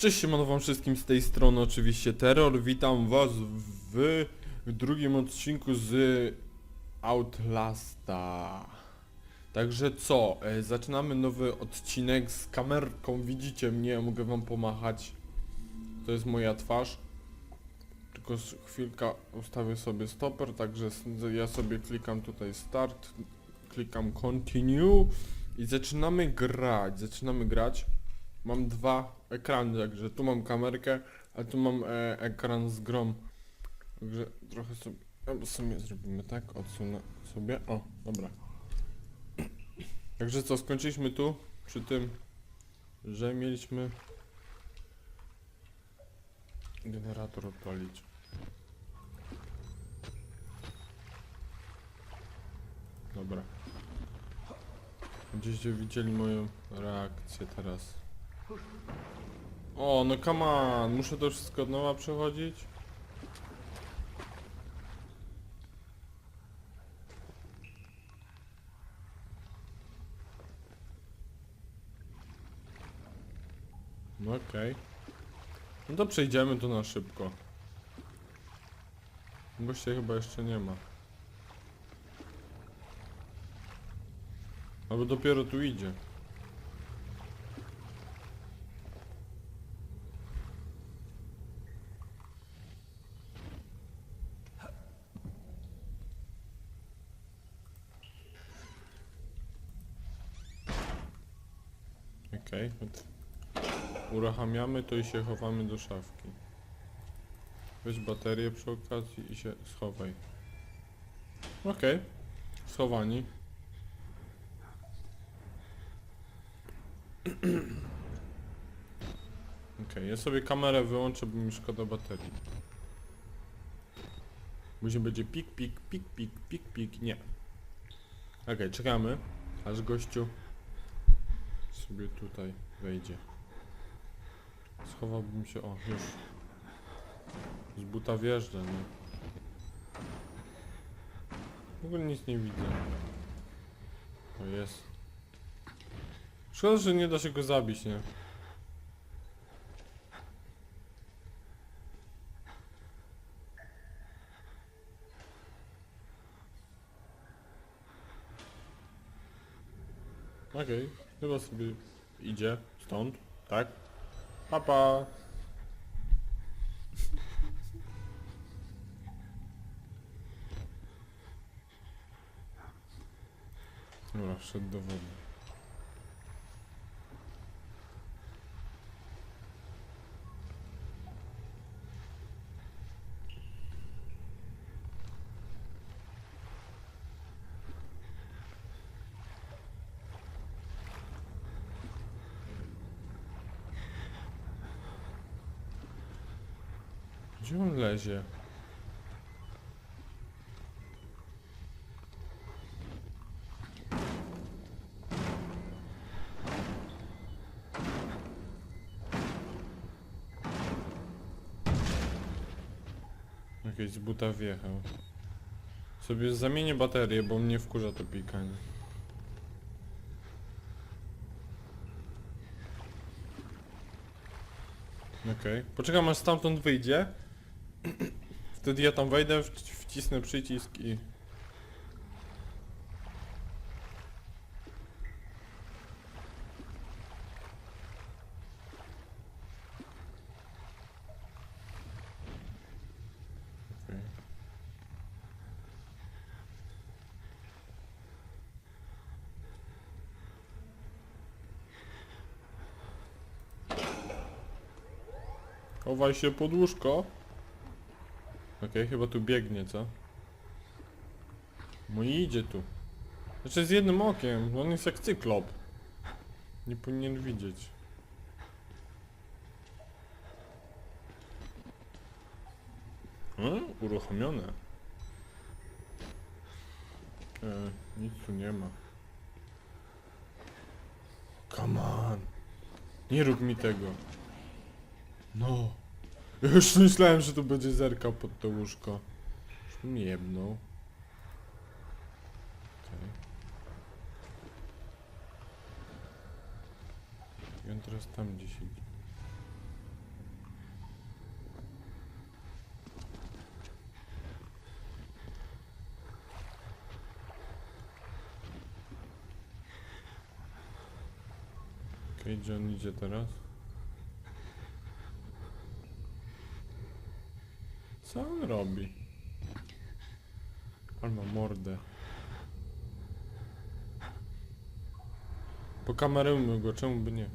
Cześć siemano wam wszystkim z tej strony oczywiście Terror, witam was w drugim odcinku z Outlasta. Także co, e, zaczynamy nowy odcinek z kamerką, widzicie mnie, mogę wam pomachać. To jest moja twarz. Tylko chwilka ustawię sobie stoper, także ja sobie klikam tutaj start, klikam continue i zaczynamy grać, zaczynamy grać. Mam dwa ekrany, także tu mam kamerkę, a tu mam e, ekran z grom. Także trochę sobie, albo sobie zrobimy tak, odsunę sobie, o, dobra. Także co, skończyliśmy tu, przy tym, że mieliśmy generator odpalić. Dobra. Gdzieście widzieli moją reakcję teraz. O, no come on, muszę to wszystko od nowa przechodzić? No okej. No to przejdziemy to na szybko. Gościa chyba jeszcze nie ma. Albo dopiero tu idzie. Okej, okay. Uruchamiamy to i się chowamy do szafki. Weź baterię przy okazji i się schowaj. Okej, schowani. Okej, ja sobie kamerę wyłączę, bo mi szkoda baterii. Później będzie pik, pik, pik, pik, pik, pik, nie. Okej, czekamy, aż gościu sobie tutaj wejdzie. Schowałbym się, o, już. Z buta wjeżdża, nie? W ogóle nic nie widzę. O, jest. Szkoda, że nie da się go zabić, nie? Okej, chyba sobie idzie stąd, tak? Papa. Dobra, wszedł do wody. Gdzie on lezie? Jakieś z buta wjechał. Sobie zamienię baterię, bo mnie wkurza to pikanie. Okej. Poczekam aż stamtąd wyjdzie. Wtedy ja tam wejdę, wci- wcisnę przycisk i... Chowaj się pod łóżko. Okej, chyba tu biegnie, co? No i idzie tu. Znaczy z jednym okiem, on jest jak cyklop. Nie powinien widzieć. E, uruchomione. E, nic tu nie ma. Come on. Nie rób mi tego. No. Już myślałem, że to będzie zerka pod to łóżko. Już mnie. Okay. On teraz tam gdzieś idzie. Okej, okay, gdzie on idzie teraz? Co on robi? Ma mordę. Pokamerujmy go, czemu by nie?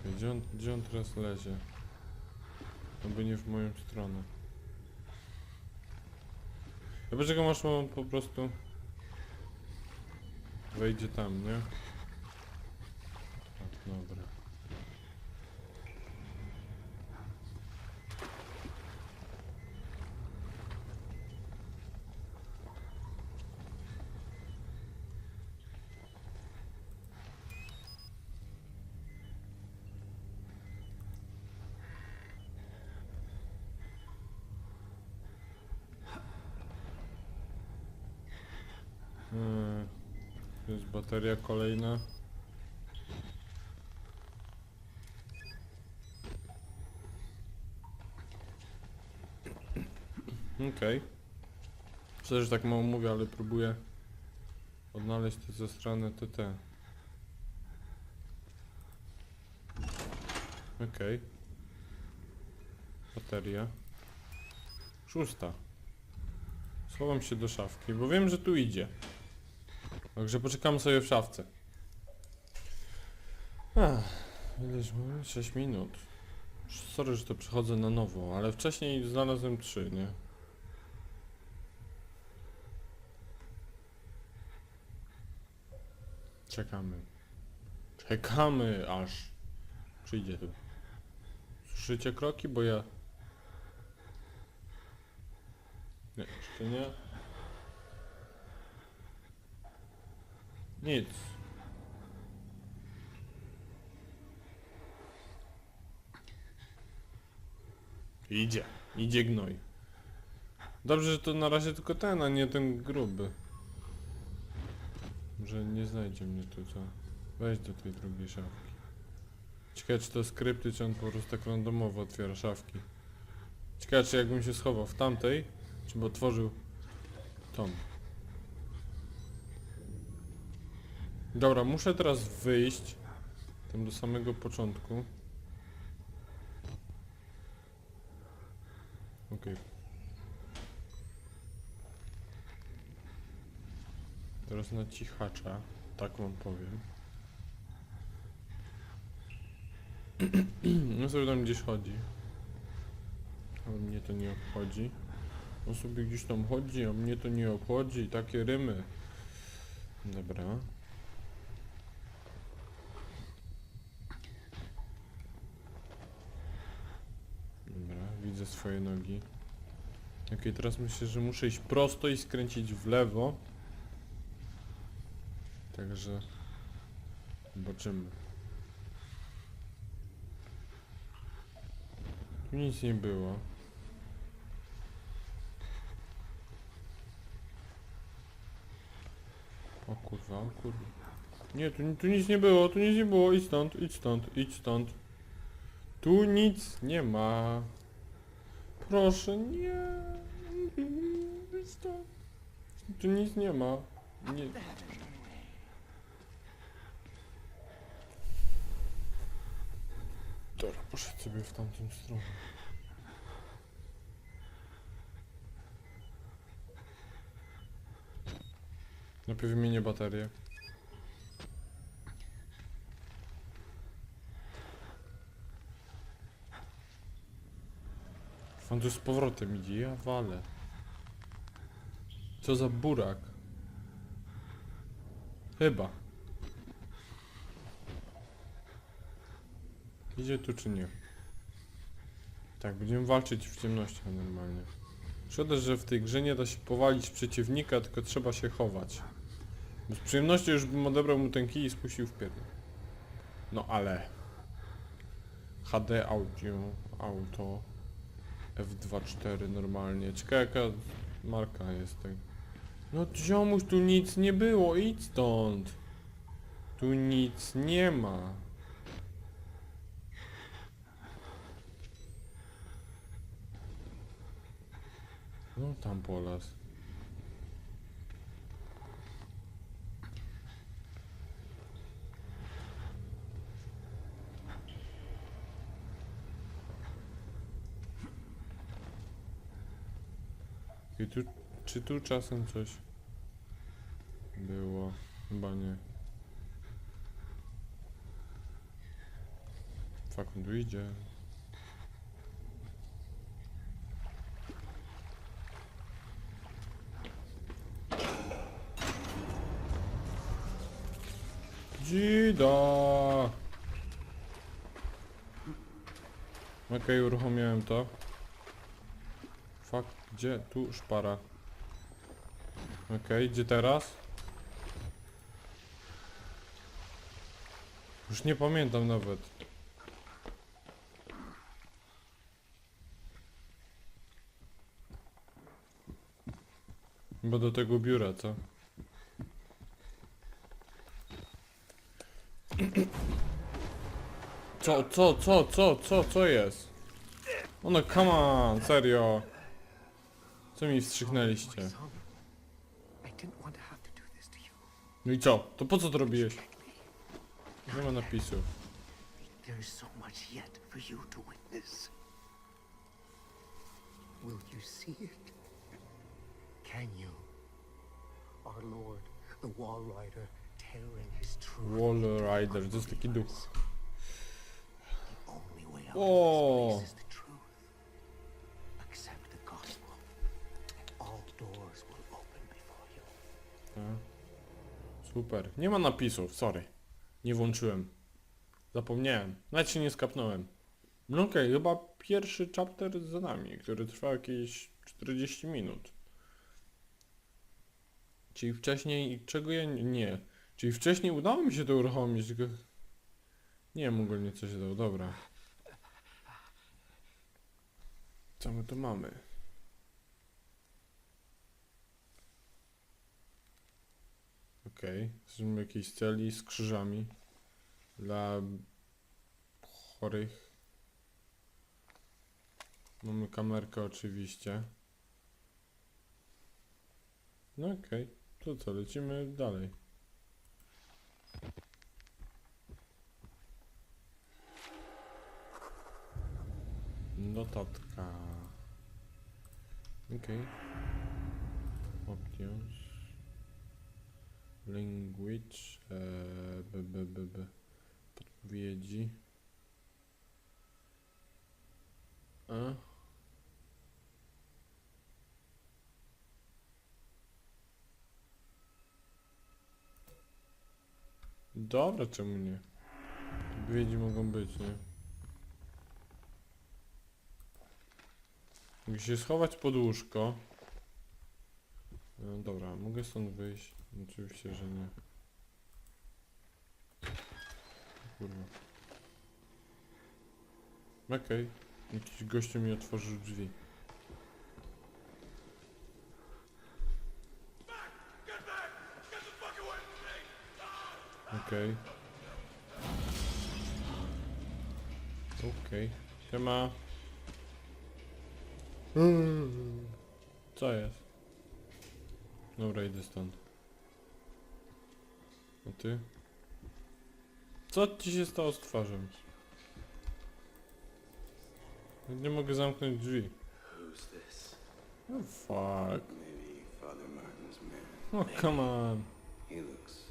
Okej, gdzie, on, gdzie on teraz lezie? Aby nie w moją stronę. Ja poczekam aż on po prostu wejdzie tam, nie? Tak, dobra. Eee, To jest bateria kolejna. Okej. Okay. że tak mało mówię, ale próbuję odnaleźć te ze strony TT. Okej. Bateria. Szósta. Schowam się do szafki, bo wiem, że tu idzie. Także poczekam sobie w szafce. Ach, ileż mamy? 6 minut. Sorry, że to przechodzę na nowo, ale wcześniej znalazłem 3, nie? Czekamy. Czekamy aż przyjdzie tu. Słyszycie kroki, bo ja... Nie, jeszcze nie. Nic. Idzie, idzie gnoj. Dobrze, że to na razie tylko ten, a nie ten gruby. Że nie znajdzie mnie tu, co? Weź do tej drugiej szafki. Ciekawe, czy to skrypty, czy on po prostu tak randomowo otwiera szafki. Ciekawe, czy jakbym się schował w tamtej, czy by otworzył tą. Dobra, muszę teraz wyjść. Tam do samego początku. Okej. Teraz na cichacza, tak wam powiem. No sobie tam gdzieś chodzi. Ale mnie to nie obchodzi. On sobie gdzieś tam chodzi, a mnie to nie obchodzi. Takie rymy. Dobra. Dobra, widzę swoje nogi. Okej, teraz myślę, że muszę iść prosto i skręcić w lewo. Także zobaczymy. Tu nic nie było. O kurwa, o kurwa. Nie, tu, tu nic nie było, tu nic nie było, idź stąd, idź stąd, idź stąd. Tu nic nie ma. Proszę, nie. Tu nic nie ma. Nie. Dobra, poszedł sobie w tamtą stronę. Najpierw wymienię baterię. On tu z powrotem idzie, ja walę. Co za burak. Chyba. Idzie tu czy nie? Tak, będziemy walczyć w ciemnościach normalnie. Szkoda, że w tej grze nie da się powalić przeciwnika, tylko trzeba się chować. Bo z przyjemnością już bym odebrał mu ten kij i spuścił w pierdol. No ale... HD audio, auto... F24 normalnie. Ciekawe jaka marka jest tego. No ziomuś, tu nic nie było, idź stąd. Tu nic nie ma. No tam polas. I tu, czy tu czasem coś było? Chyba nie. Tu idzie. Dzida! Okej, uruchomiłem to. Fuck, gdzie? Tu szpara. Okej, gdzie teraz? Już nie pamiętam nawet. Bo do tego biura, co? Co, co, co, co, co, co jest? O no, come on, serio. Co mi wstrzyknęliście? No i co? To po co to robiłeś? Nie ma napisów. There is so much yet for you to witness. Will you see it? Can you? Our Lord, the Wall Rider, tearing his truth. Wall Rider, to jest taki duch. The Super. Nie ma napisów, sorry. Nie włączyłem. Zapomniałem. Nawet się nie skapnąłem. No okej, chyba pierwszy chapter za nami, który trwa jakieś 40 minut. Czyli wcześniej, czego ja nie. Czyli wcześniej udało mi się to uruchomić, tylko... Nie wiem ogólnie co się dało, dobra. Co my tu mamy? Okej, jesteśmy w jakiejś celi z krzyżami dla chorych. Mamy kamerkę oczywiście. No okej, to co, lecimy dalej. Notatka. Okej. Options. Language. E, b, b, b, b. Podpowiedzi. A. Dobra, czemu nie? Podpowiedzi mogą być, nie? Mogę się schować pod łóżko. No dobra, mogę stąd wyjść. Oczywiście, że nie. Kurwa. Okej. Jakiś gościu mi otworzył drzwi. Okej. Okej. Siema. Co jest? Dobra, idę stąd. A ty? Co ci się stało z twarzą? Nie mogę zamknąć drzwi. Oh fuck. Oh come on. Nervous,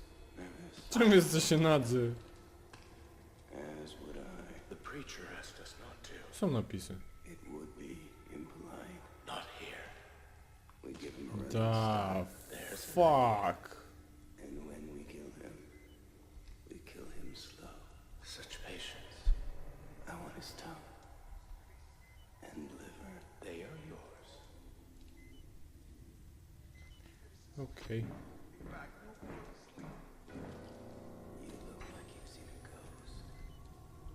Czemu jesteście nadzy? Są napisy. Da fuck. and when we kill him, we kill him slow. such patience. I want his tongue and liver. They are yours. Okej. You look like you've seen a ghost.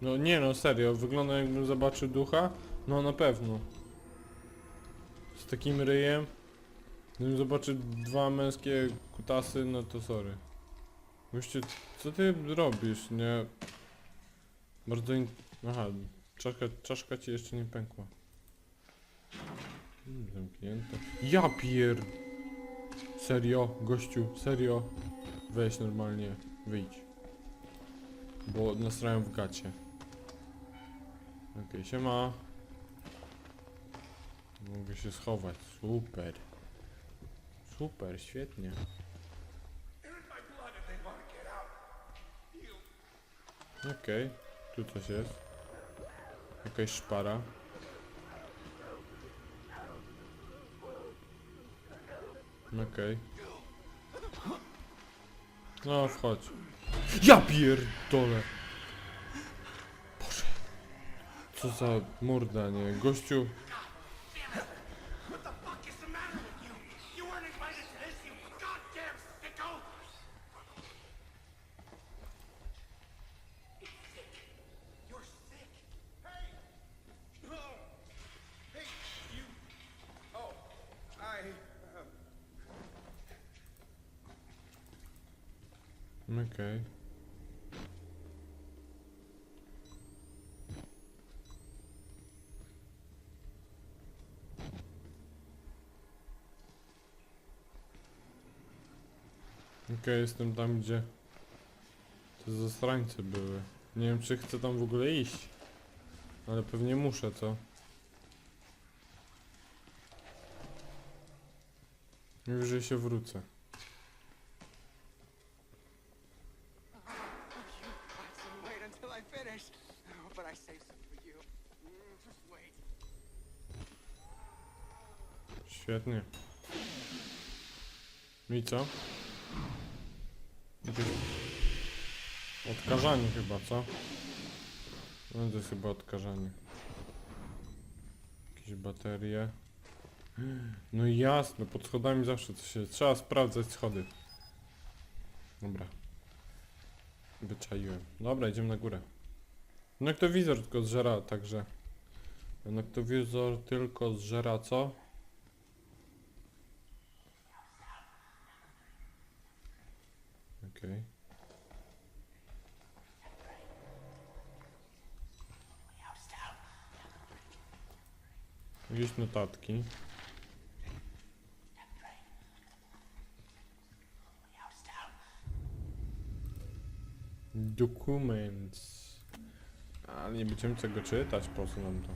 No nie no, serio, wygląda jakbym zobaczył ducha? No na pewno. Z takim ryjem. Gdybym zobaczył dwa męskie kutasy, no to sorry. Gościu, co ty robisz, nie? Bardzo in... Aha, czaszka, czaszka ci jeszcze nie pękła. Hmm, Zamknięte. Ja pier... Serio, gościu, serio. Weź normalnie, wyjdź. Bo nasrają w gacie. Okej, siema. Mogę się schować, super. Out. You Okej, tu coś jest. Jakaś szpara. Okej. No, wchodź. Ja pierdolę! Boże. Co za morda, nie? Gościu... Okej, jestem tam, gdzie te zasrańce były. Nie wiem, czy chcę tam w ogóle iść. Ale pewnie muszę, co? Najwyżej się wrócę. Świetnie. I co? Jakieś Odkażanie chyba, co? No to jest chyba odkażanie. Jakieś baterie. No jasne, pod schodami zawsze coś się... Trzeba sprawdzać schody. Dobra. Wyczaiłem. Dobra, idziemy na górę. Noktowizor tylko zżera, także... Noktowizor tylko zżera co? Okej. Jakieś notatki. Documents. Ale nie będziemy tego czytać, po co nam to?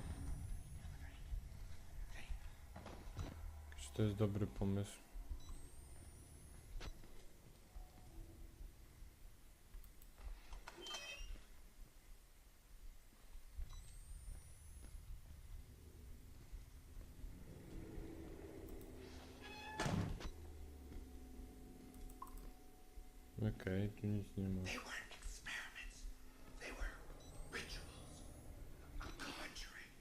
Jakiś to jest dobry pomysł. Okej, tu nic nie ma. they weren't experiments. They were rituals. A conjuring.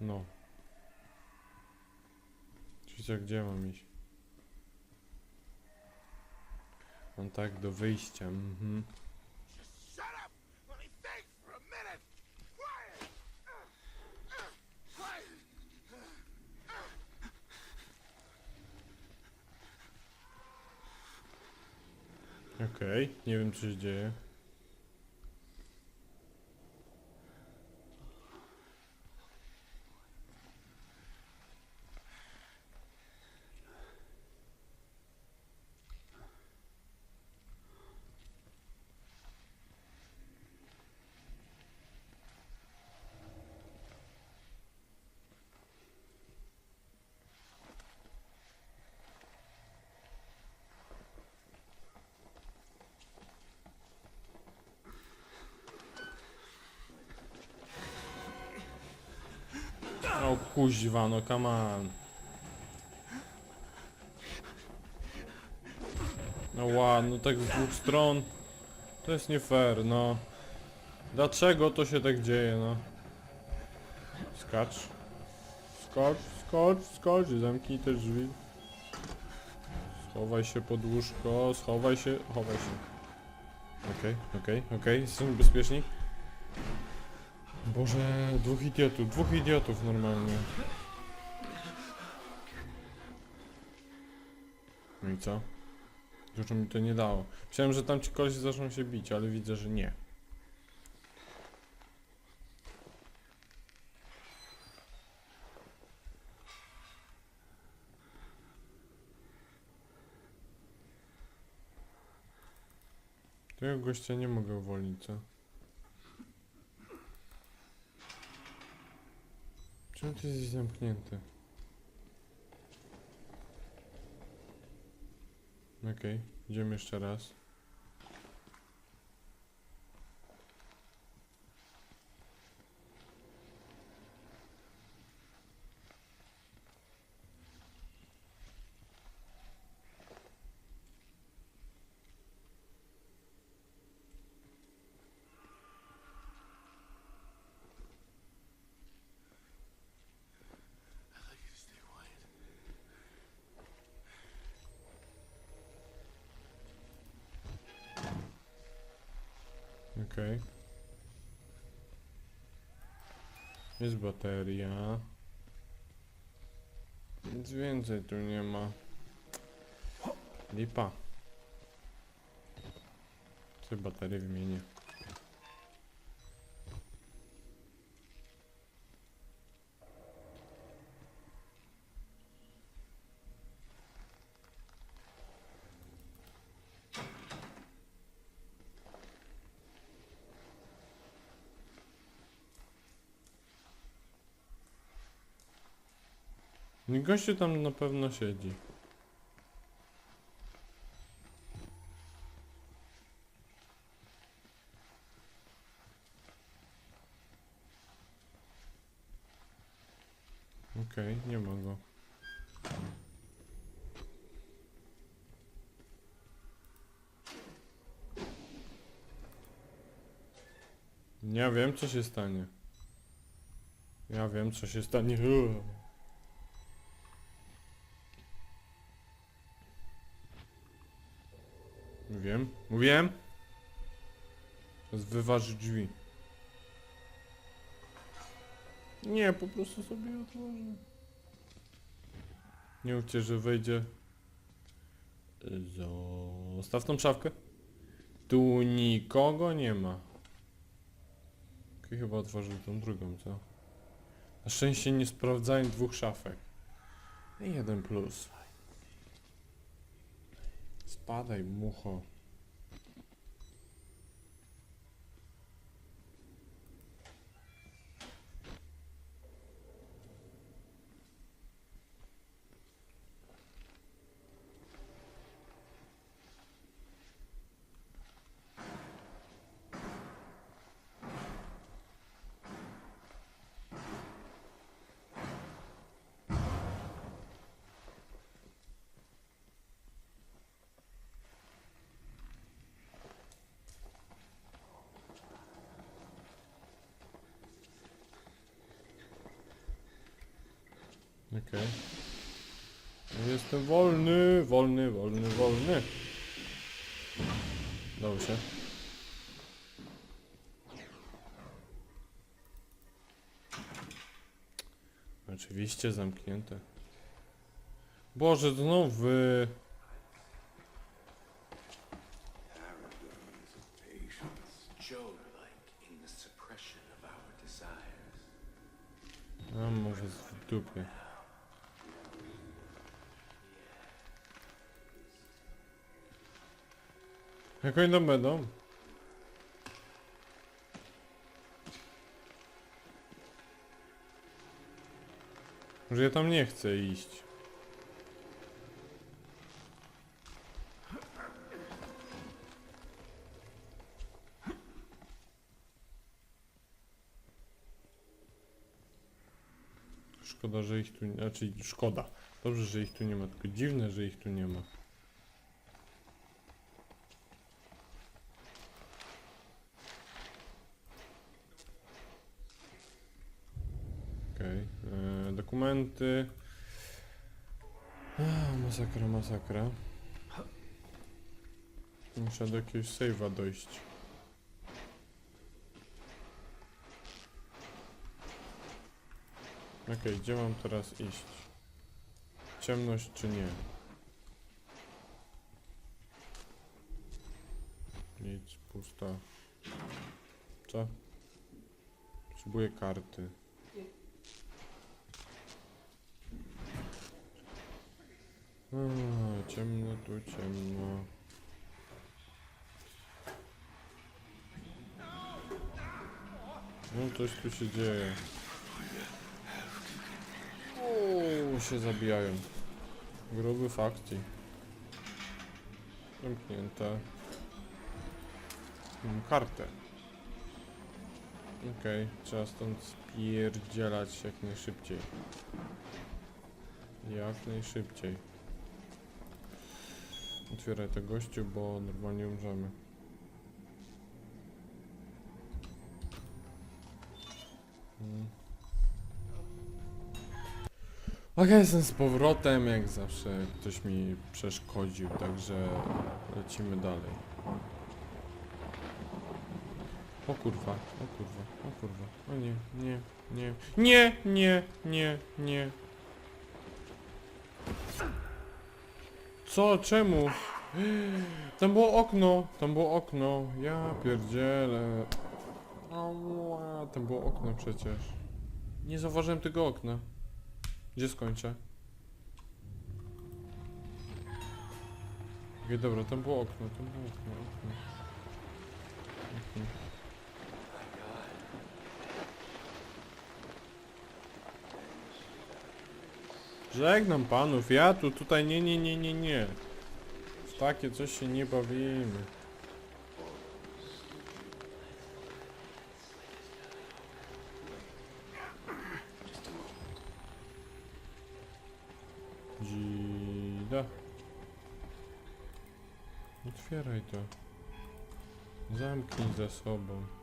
No. Czyli gdzie mam iść? Mam tak do wyjścia, mhm. Się dzieje. Kuźwa, no come on. No ładno, no tak z dwóch stron. To jest nie fair, no. Dlaczego to się tak dzieje, no? Skacz. Skocz, skocz, skocz, zamknij te drzwi. Schowaj się pod łóżko, schowaj się, chowaj się. Okej, okej, okej, jesteśmy bezpieczni. Boże, dwóch idiotów, dwóch idiotów normalnie. No i co? Dużo mi to nie dało. Myślałem, że tam ci koleś zaczną się bić, ale widzę, że nie. Tego gościa nie mogę uwolnić, co? Ty jesteś zamknięty? Okej, idziemy jeszcze raz. Okej. Jest bateria. Nic więcej tu nie ma. Lipa. Sobie baterię wymienię. Gościu tam na pewno siedzi. Okej, nie ma go. Ja wiem co się stanie. Ja wiem co się stanie. Uuu. Mówiłem, mówiłem. Teraz wyważy drzwi. Nie, po prostu sobie otworzę. Nie mówcie, że wejdzie. Zostaw tą szafkę. Tu nikogo nie ma. Okej, chyba otworzył tą drugą, co? Na szczęście nie sprawdzałem dwóch szafek. Jeden plus. Spadaj, mucho. Dało się. Oczywiście zamknięte. Boże, znów wy... Arrogance of patience, Job-like in the suppression of our desires. A może w dupie. Jak oni tam będą? Że ja tam nie chcę iść. Szkoda, że ich tu. Znaczy, szkoda. Dobrze, że ich tu nie ma, tylko dziwne, że ich tu nie ma. Okej. e, Dokumenty. Ah, masakra, masakra. Muszę do jakiegoś save'a dojść. Okej, gdzie mam teraz iść? Ciemność czy nie? Nic, pusta. Co? Potrzebuję karty. A, ciemno tu, ciemno. No coś tu się dzieje. Znowu się zabijają. Gruby fakcji. Zamknięte. Mam kartę. Okej, trzeba stąd spierdzielać jak najszybciej. Jak najszybciej. Otwieraj to gościu, bo normalnie umrzemy. Mm. Ok, jestem z powrotem, jak zawsze ktoś mi przeszkodził, także lecimy dalej. O kurwa, o kurwa, o kurwa, o nie, nie, nie, nie, nie, nie, nie. Co, czemu? Tam było okno, tam było okno, ja pierdzielę. Tam było okno przecież. Nie zauważyłem tego okna. Gdzie skończę? Okej, dobra, tam było okno, tam było okno, okno. okno. Żegnam panów, ja tu, tutaj, nie, nie, nie, nie, nie. W takie coś się nie bawimy. Dzida. Otwieraj to. Zamknij za sobą.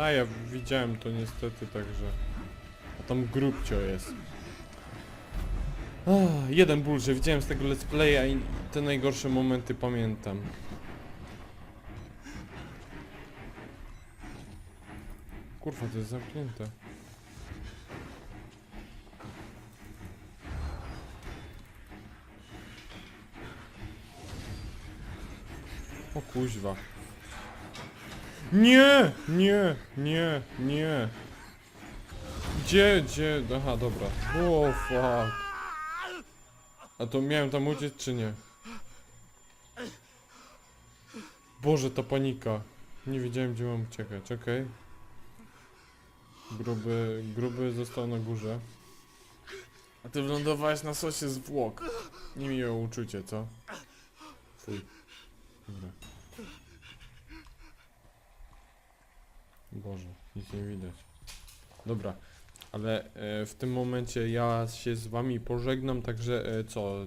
A ja widziałem to niestety, także... A tam grubcio jest. Ah, jeden ból, że widziałem z tego let's playa i te najgorsze momenty pamiętam. Kurwa, to jest zamknięte. O kuźwa. Nie, nie, nie, nie. Gdzie, gdzie? Aha, dobra. O, fuck. A to miałem tam uciec, czy nie? Boże, ta panika. Nie wiedziałem, gdzie mam uciekać, okej. Gruby, gruby został na górze. A ty wylądowałeś na sosie zwłok. Niemiłe uczucie, co? Fuj. Dobra. Boże, nic nie widać. Dobra, ale e, w tym momencie ja się z wami pożegnam, także e, co?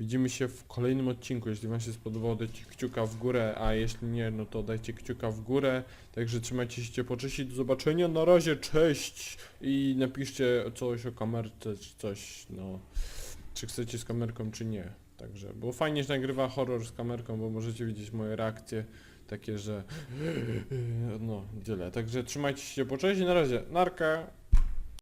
Widzimy się w kolejnym odcinku. Jeśli wam się spodobało, dajcie kciuka w górę, a jeśli nie, no to dajcie kciuka w górę. Także trzymajcie się ciepło, cześć i do zobaczenia. Na razie, cześć! I napiszcie coś o kamerce, czy coś, no. Czy chcecie z kamerką, czy nie. Także, bo fajnie się nagrywa horror z kamerką, bo możecie widzieć moje reakcje. Takie, że no, tyle. Także trzymajcie się, po cześć i na razie. Narka.